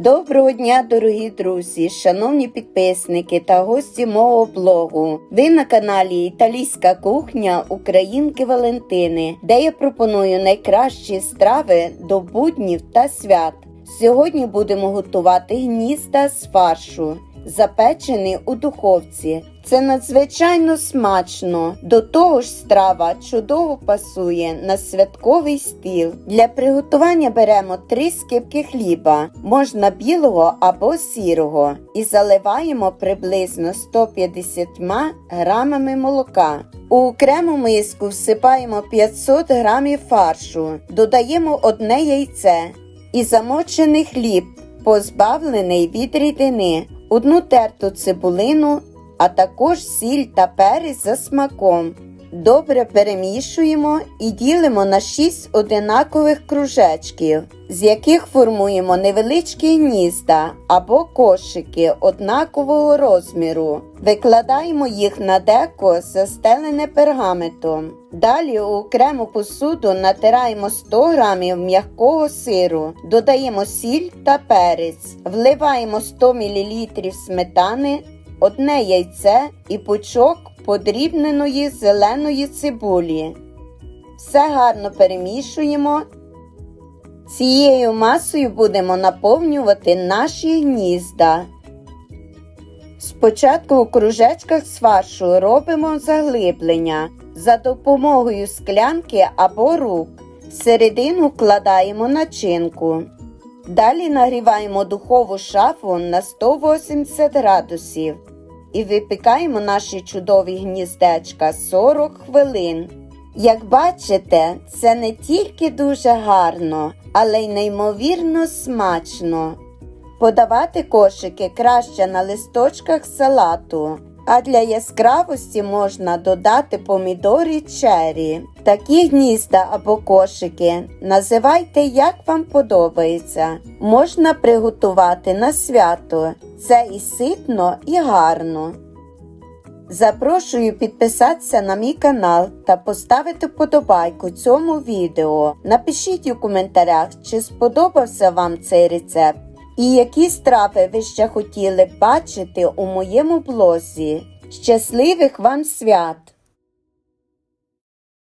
Доброго дня, дорогі друзі, шановні підписники та гості мого блогу. Ви на каналі Італійська кухня Українки Валентини, де я пропоную найкращі страви до буднів та свят. Сьогодні будемо готувати гнізда з фаршу, запечений у духовці. Це надзвичайно смачно. До того ж, страва чудово пасує на святковий стіл. Для приготування беремо 3 скибки хліба, можна білого або сірого, і заливаємо приблизно 150 грамами молока. У окрему миску всипаємо 500 грамів фаршу, додаємо одне яйце і замочений хліб, позбавлений від рідини, одну терту цибулину, а також сіль та перець за смаком. Добре перемішуємо і ділимо на 6 одинакових кружечків, з яких формуємо невеличкі гнізда або кошики однакового розміру. Викладаємо їх на деко, застелене пергаментом. Далі у окрему посуду натираємо 100 г м'якого сиру, додаємо сіль та перець, вливаємо 100 мл сметани, одне яйце і пучок подрібненої зеленої цибулі. Все гарно перемішуємо. Цією масою будемо наповнювати наші гнізда. Спочатку у кружечках з фаршу робимо заглиблення за допомогою склянки або рук. Всередину вкладаємо начинку. Далі нагріваємо духову шафу на 180 градусів і випікаємо наші чудові гніздечка 40 хвилин. Як бачите, це не тільки дуже гарно, але й неймовірно смачно. Подавати кошики краще на листочках салату, а для яскравості можна додати помідори чері. Такі гнізда або кошики називайте, як вам подобається. Можна приготувати на свято. Це і ситно, і гарно. Запрошую підписатися на мій канал та поставити вподобайку цьому відео. Напишіть у коментарях, чи сподобався вам цей рецепт і які страви ви ще хотіли бачити у моєму блозі. Щасливих вам свят!